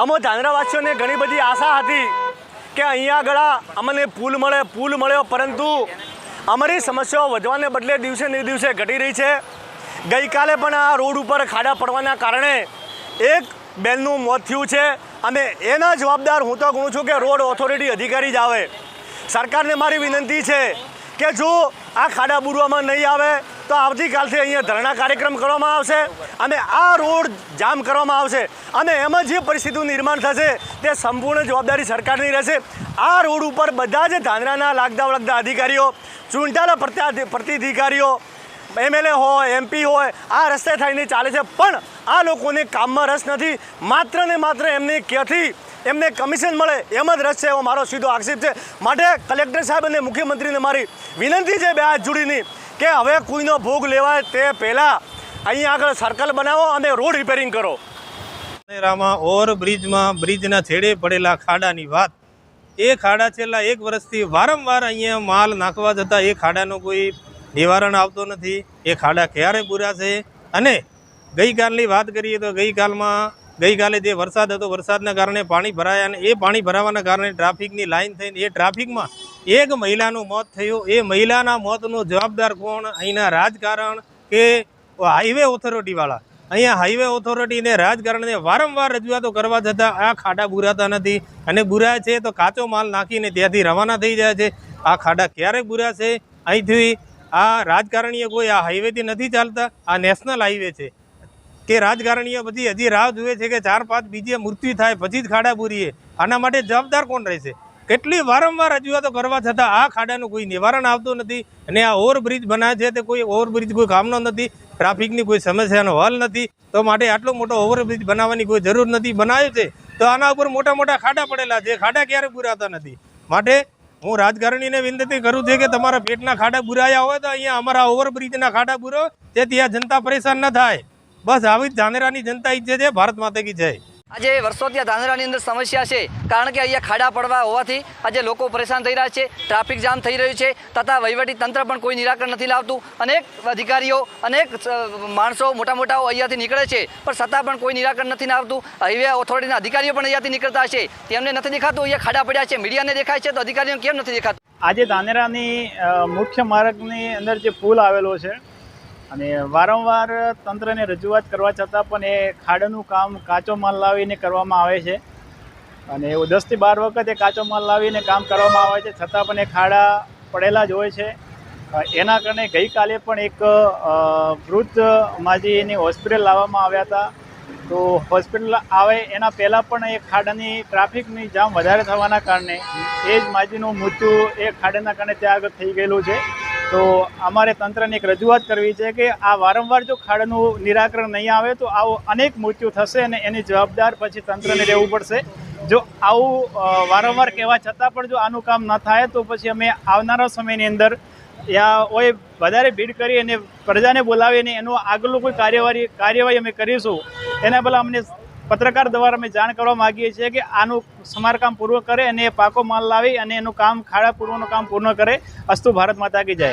આમાં ધાનરાવાસીઓને ઘણી બધી આશા હતી કે અહીંયા આગળ અમને પુલ મળે, પુલ મળ્યો, પરંતુ અમારી સમસ્યાઓ વધવાને બદલે દિવસે ને દિવસે ઘટી રહી છે. ગઈકાલે પણ આ રોડ ઉપર ખાડા પડવાના કારણે એક બેનનું મોત થયું છે. અને એના જવાબદાર હું તો ગણું છું કે રોડ ઓથોરિટી અધિકારી જ આવે. સરકારને મારી વિનંતી છે કે જો આ ખાડા બુરવામાં નહીં આવે તો આવતીકાલથી અહીંયા ધરણા કાર્યક્રમ કરવામાં આવશે અને આ રોડ જામ કરવામાં આવશે. અને એમાં જે પરિસ્થિતિનું નિર્માણ થશે તે સંપૂર્ણ જવાબદારી સરકારની રહેશે. આ રોડ ઉપર બધા જ ધાંધ્રાના લાગતા વળગતા અધિકારીઓ, ચૂંટાયેલા પ્રતિધિકારીઓ એમએલએ હોય એમપી હોય, આ રસ્તે થઈને ચાલે છે. પણ આ લોકોને કામમાં રસ નથી. માત્ર ને માત્ર એમને ક્યાંથી એમને કમિશન મળે એમ જ રસ છે એવો મારો સીધો આક્ષેપ છે. માટે કલેક્ટર સાહેબ અને મુખ્યમંત્રીને મારી વિનંતી છે બે હાથ જોડીની કે હવે કોઈનો ભોગ લેવાય તે પહેલાં અહીંયા આગળ સર્કલ બનાવો અને રોડ રિપેરિંગ કરો. ધાનેરામાં ઓવરબ્રિજમાં બ્રિજના છેડે પડેલા ખાડાની વાત. એ ખાડા છેલ્લા એક વર્ષથી વારંવાર અહીંયા માલ નાખવા જતાં એ ખાડાનો કોઈ નિવારણ આવતો નથી. એ ખાડા ક્યારે પૂરાશે અને ગઈકાલની વાત કરીએ તો ગઈકાલમાં ગઈકાલે જે વરસાદ હતો, વરસાદના કારણે પાણી ભરાયા અને એ પાણી ભરાવાના કારણે ટ્રાફિકની લાઈન થઈને, એ ટ્રાફિકમાં એક મહિલાનું મોત થયું. એ મહિલાના મોતનો જવાબદાર કોણ? અહીંના રાજકારણ કે હાઈવે ઓથોરિટીવાળા અહીંયા હાઈવે ઓથોરિટીને રાજકારણને વારંવાર રજૂઆતો કરવા છતાં આ ખાડા બુરાતા નથી. અને બુરાય છે તો કાચો માલ નાખીને ત્યાંથી રવાના થઈ જાય છે. આ ખાડા ક્યારે બુરાશે અહીંથી આ રાજકારણીય કોઈ આ હાઈવેથી નથી ચાલતા. આ નેશનલ હાઈવે છે. કે રાજકારણીઓ બધી હજી રાહ જુએ છે કે ચાર પાંચ બીજે મૃત્યુ થાય, પછી જ ખાડા પૂરીએ આના માટે જવાબદાર કોણ રહેશે? કેટલી વારંવાર રજૂઆતો કરવા છતાં આ ખાડાનું કોઈ નિવારણ આવતું નથી અને આ ઓવરબ્રિજ બનાવે છે તે કોઈ ઓવરબ્રિજ કોઈ કામનો નથી, ટ્રાફિકની કોઈ સમસ્યાનો હલ નથી, તો માટે આટલો મોટો ઓવરબ્રિજ બનાવવાની કોઈ જરૂર નથી, બનાવ્યો છે, તો આના ઉપર મોટા મોટા ખાડા પડેલા છે, ખાડા ક્યારે પૂરાતા નથી? માટે હું રાજકારણીને વિનંતી કરું છું કે તમારા પેટના ખાડા બુરાયા હોય તો અહીંયા અમારા ઓવરબ્રિજના ખાડા બુરો તેથી આ જનતા પરેશાન ન થાય. બસ આવી જ ધાનેરાની જનતા ઈચ્છે છે ભારત માતા કી જય. આજે વર્ષોથી આ ધાનેરાની અંદર સમસ્યા છે કારણ કે અહીંયા ખાડા પડવા હોવાથી આજે લોકો પરેશાન થઈ રહ્યા છે ટ્રાફિક જામ થઈ રહ્યું છે તથા વહીવટી તંત્ર પણ કોઈ નિરાકરણ નથી લાવતું. અનેક અધિકારીઓ અનેક માણસો મોટા મોટાઓ અહીંયાથી નીકળે છે પણ છતાં પણ કોઈ નિરાકરણ નથી આવતું હાઈવે ઓથોરિટીના અધિકારીઓ પણ અહીંયાથી નીકળતા છે તેમને નથી દેખાતું અહીંયા ખાડા પડ્યા છે મીડિયાને દેખાય છે તો અધિકારીઓને કેમ નથી દેખાતું? આજે ધાનેરાની મુખ્ય માર્ગની અંદર જે પુલ આવેલો છે અને વારંવાર તંત્રને રજૂઆત કરવા છતાં પણ એ ખાડનું કામ કાચો માલ લાવીને કરવામાં આવે છે. અને એવું દસથી બાર વખત એ કાચો માલ લાવીને કામ કરવામાં આવે છે. છતાં પણ એ ખાડા પડેલા જ હોય છે. એના કારણે ગઈકાલે પણ એક વૃદ્ધ માજી એની હોસ્પિટલ લાવવામાં આવ્યા હતા. તો હોસ્પિટલ આવે એના પહેલાં પણ એ ખાડાની ટ્રાફિકની જામ વધારે થવાના કારણે એ જ માજીનું મૃત્યુ એ ખાડાના કારણે ત્યાં આગળ થઈ ગયેલું છે. તો અમારે તંત્રને એક રજૂઆત કરવી છે કે આ વારંવાર જો ખાડનું નિરાકરણ નહીં આવે તો આવો અનેક મૃત્યુ થશે અને એની જવાબદાર પછી તંત્રને રહેવું પડશે. જો આવું વારંવાર કહેવા છતાં પણ જો આનું કામ ન થાય તો પછી અમે આવનારા સમયની અંદર યા ઓએ વધારે ભીડ કરી અને પ્રજાને બોલાવીને એનું આગલું કોઈ કાર્યવાહી કાર્યવાહી અમે કરીશું. એના પહેલાં અમને પત્રકાર દ્વારા અમે જાણ કરવા માગીએ છીએ કે આનું સમારકામ પૂર્વ કરે અને એ પાકો માલ લાવી અને એનું કામ ખાડા પૂર્વનું કામ પૂર્ણ કરે. અસ્તુ ભારત માતા કી જય.